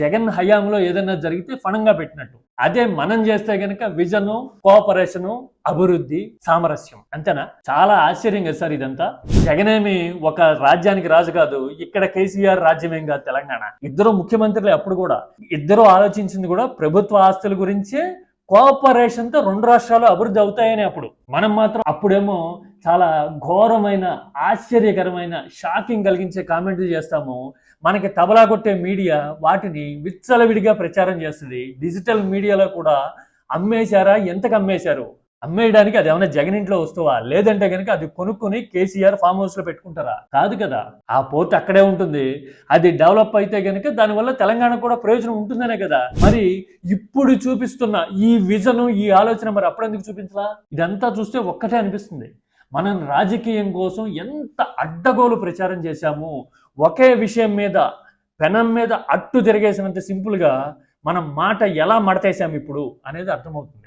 జగన్ హయాంలో ఏదైనా జరిగితే ఫణంగా పెట్టినట్టు. అదే మనం చేస్తే గనక విజన్ కోఆపరేషన్ అభివృద్ధి సామరస్యం. అంతేనా? చాలా ఆశ్చర్యం కదా సార్ ఇదంతా. జగనేమి ఒక రాజ్యానికి రాజు కాదు ఇక్కడ కేసీఆర్ రాజ్యమేం కాదు తెలంగాణ. ఇద్దరు ముఖ్యమంత్రులు అప్పుడు కూడా. ఇద్దరు ఆలోచించింది కూడా ప్రభుత్వ ఆస్తుల గురించే కోఆపరేషన్తో రెండు రాష్ట్రాలు అభివృద్ధి అవుతాయని అప్పుడు. మనం మాత్రం అప్పుడేమో చాలా ఘోరమైన ఆశ్చర్యకరమైన షాకింగ్ కలిగించే కామెంట్లు చేస్తాము. మనకి తబలా కొట్టే మీడియా వాటిని విచ్చలవిడిగా ప్రచారం చేస్తుంది. డిజిటల్ మీడియాలో కూడా అమ్మేశారా? ఎంతకు అమ్మేశారు అమ్మేయడానికి అది ఏమైనా జగన్ ఇంట్లో వస్తువా? లేదంటే కనుక అది కొనుక్కొని కేసీఆర్ ఫామ్ హౌస్లో పెట్టుకుంటారా? కాదు కదా. ఆ పోర్ట్ అక్కడే ఉంటుంది. అది డెవలప్ అయితే కనుక దానివల్ల తెలంగాణ కూడా ప్రయోజనం ఉంటుందనే కదా. మరి ఇప్పుడు చూపిస్తున్న ఈ విజన్ ఈ ఆలోచన మరి అప్పుడెందుకు చూపించలా? ఇదంతా చూస్తే ఒక్కటే అనిపిస్తుంది. మనం రాజకీయం కోసం ఎంత అడ్డగోలు ప్రచారం చేశాము ఒకే విషయం మీద పెనం మీద అట్టు తిరిగేసినంత సింపుల్గా మనం మాట ఎలా మడతేసాం ఇప్పుడు అనేది అర్థమవుతుంది.